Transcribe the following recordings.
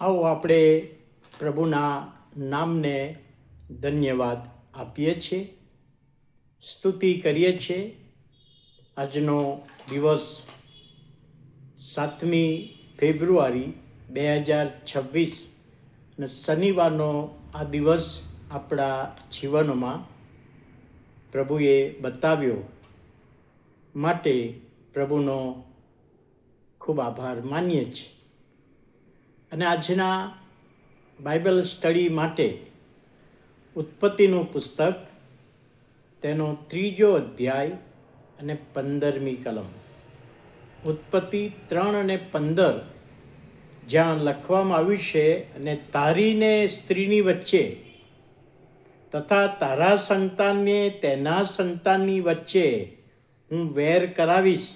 આવો આપણે પ્રભુના નામને ધન્યવાદ આપીએ છીએ. સ્તુતિ કરીએ છીએ. આજનો દિવસ સાતમી ફેબ્રુઆરી બે હજાર છવ્વીસ અને શનિવારનો આ દિવસ આપણા જીવનમાં પ્રભુએ બતાવ્યો. માટે પ્રભુનો ખૂબ આભાર માનીએ છીએ. અને આજના બાઇબલ સ્ટડી માટે ઉત્પત્તિનું પુસ્તક તેનો ત્રીજો અધ્યાય અને પંદરમી કલમ. ઉત્પત્તિ ત્રણ અને પંદર જ્યાં લખવામાં આવ્યું છે, અને તારીને સ્ત્રીની વચ્ચે તથા તારા સંતાનને તેના સંતાનની વચ્ચે હું વેર કરાવીશ.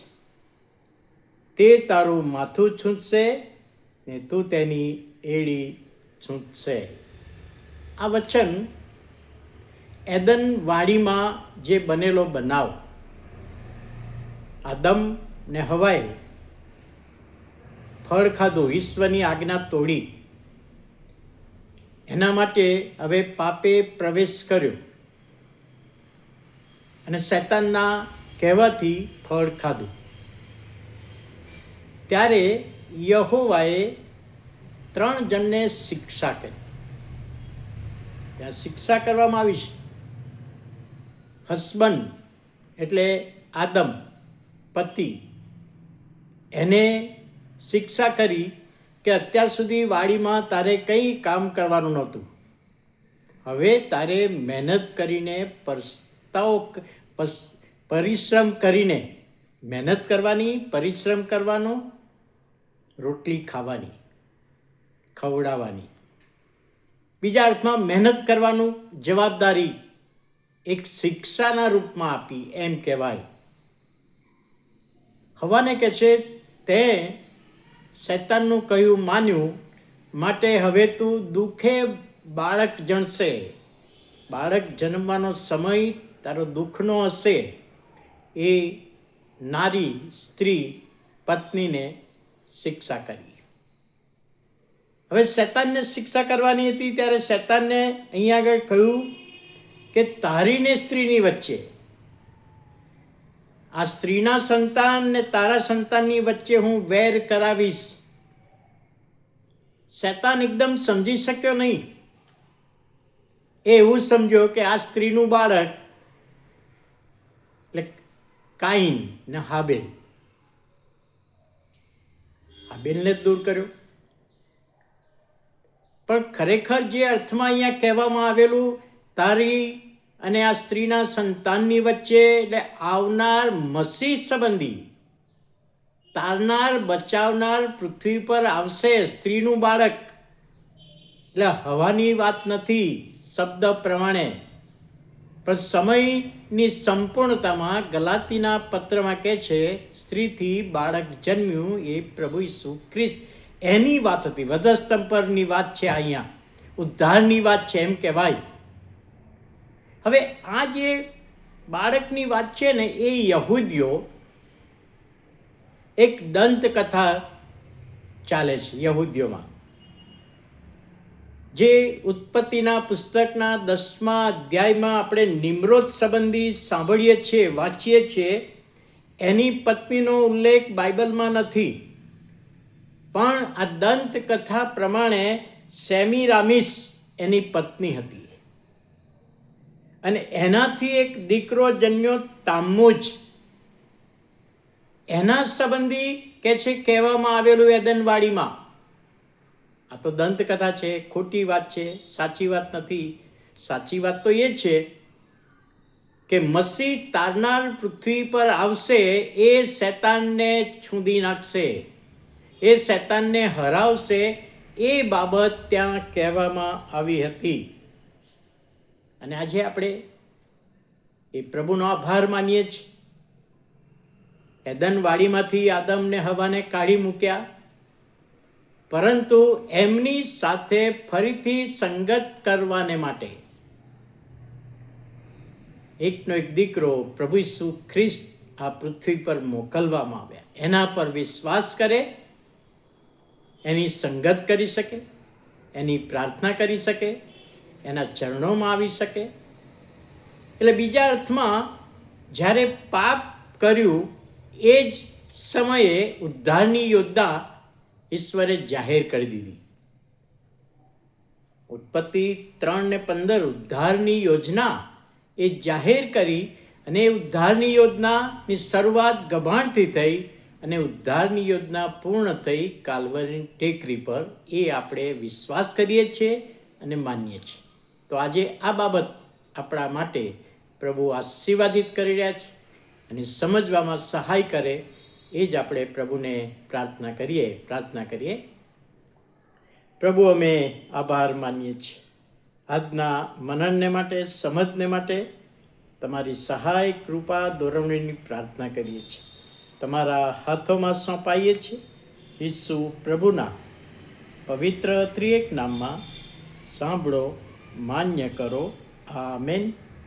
તે તારું માથું છૂંટશે ને તું તેની એડી છૂંટશે. આ વચન એદન વાડીમાં જે બનેલો બનાવ, આદમ ને હવાએ ફળ ખાધું, ઈશ્વરની આજ્ઞા તોડી. એના માટે હવે પાપે પ્રવેશ કર્યો અને શૈતાનના કહેવાથી ફળ ખાધું. ત્યારે યહોવાએ ત્રણ જણને શિક્ષા કરી. ત્યાં શિક્ષા કરવામાં આવી છે. હસબન્ડ એટલે આદમ, પતિ, એને શિક્ષા કરી કે અત્યાર સુધી વાડીમાં તારે કંઈ કામ કરવાનું નહોતું. હવે તારે મહેનત કરીને પરસ્તાઓ પરિશ્રમ કરીને મહેનત કરવાની, પરિશ્રમ કરવાનો રોટલી ખાવાની, ખવડાવવાની. બીજા અર્થમાં મહેનત કરવાનું જવાબદારી એક શિક્ષાના રૂપમાં આપી એમ કહેવાય. હવાને કહે છે, તે શૈતાનનું કહ્યું માન્યું, માટે હવે તું દુઃખે બાળક જણશે. બાળક જન્મવાનો સમય તારો દુઃખનો હશે. એ નારી સ્ત્રી પત્નીને શિક્ષા કરી હવે શૈતાનને શિક્ષા કરવાની હતી ત્યારે શૈતાનને અહીંયા આગળ કહ્યું કે તારીને સ્ત્રીની વચ્ચે, આ સ્ત્રીના સંતાન ને તારા સંતાનની વચ્ચે હું વેર કરાવીશ. શૈતાન એકદમ સમજી શક્યો નહીં. એ એવું સમજ્યો કે આ સ્ત્રીનું બાળક એટલે કાઈન ને હાબેલ. હાબેલને જ દૂર કર્યો. પણ ખરેખર જે અર્થમાં અહીંયા કહેવામાં આવેલું, તારી અને આ સ્ત્રીના સંતાનની વચ્ચે એટલે આવનાર મસીહ સંબંધી, તારનાર, બચાવનાર પૃથ્વી પર આવશે સ્ત્રીનું બાળક. એટલે હવાની વાત નથી, શબ્દ પ્રમાણે. પણ સમયની સંપૂર્ણતામાં ગલાતીના પત્રમાં કહે છે, સ્ત્રીથી બાળક જન્મ્યું એ પ્રભુ ઈસુ ખ્રિસ્ત. એની વાત હતી. વધસ્તંભ પરની વાત છે અહીંયા. ઉદ્ધારની વાત છે એમ કહેવાય. હવે આ જે બાળકની વાત છે ને, એ યહૂદીઓ એક દંતકથા ચાલે છે યહૂદીઓમાં. જે ઉત્પત્તિના પુસ્તકના દસમા અધ્યાયમાં આપણે નિમ્રોત સંબંધી સાંભળીએ છીએ, વાંચીએ છીએ. એની પત્નીનો ઉલ્લેખ બાઇબલમાં નથી. પણ આ દંતકથા પ્રમાણે સેમીરામિસ એની પત્ની હતી. અને એનાથી એક દીકરો જન્મ્યો તામુજ એના સંબંધી કે છે કહેવામાં આવેલું એદનવાડીમાં. આ તો દંતકથા છે, ખોટી વાત છે, સાચી વાત નથી. સાચી વાત તો એ છે કે મસી તારનાર પૃથ્વી પર આવશે, એ શૈતાનને છૂંદી નાખશે. એ શૈતાનને હરાવશે, એ બાબત ત્યાં કહેવામાં આવી હતી. અને આજે આપણે એ પ્રભુનો આભાર માનીએ છીએ એદનવાડીમાંથી આદમને હવાને કાઢી મૂક્યા. પરંતુ એમની સાથે ફરીથી સંગત કરવાને માટે. એકનો એક દીકરો પ્રભુ ઈસુ ખ્રિસ્ત આ પૃથ્વી પર મોકલવામાં આવ્યા. એના પર વિશ્વાસ કરે, એની સંગત કરી શકે, એની પ્રાર્થના કરી શકે, એના ચરણોમાં આવી શકે. એટલે બીજા અર્થમાં, જ્યારે પાપ કર્યું, એ જ સમયે ઉદ્ધારની યોજના ઈશ્વરે જાહેર કરી દીધી. ઉત્પત્તિ ત્રણ ને પંદર ઉદ્ધારની યોજના એ જાહેર કરી અને એ ઉદ્ધારની યોજનાની શરૂઆત ગભાણથી થઈ અને ઉદ્ધારની યોજના પૂર્ણ થઈ કાલવરની ટેકરી પર એ આપણે વિશ્વાસ કરીએ છીએ અને માનીએ છીએ. તો આજે આ બાબત આપણા માટે પ્રભુ આશીર્વાદિત કરી રહ્યા છે અને સમજવામાં સહાય કરે એ જ આપણે પ્રભુને પ્રાર્થના કરીએ પ્રાર્થના કરીએ. પ્રભુ, અમે આભાર માનીએ છીએ. આજના મનનને માટે, સમજને માટે તમારી સહાય, કૃપા દોરવણીની પ્રાર્થના કરીએ છીએ. તમારા હાથોમાં સોંપાઈએ છીએ. ઈસુ પ્રભુના પવિત્ર ત્રિએક નામમાં સાંભળો, માન્ય કરો. આમેન.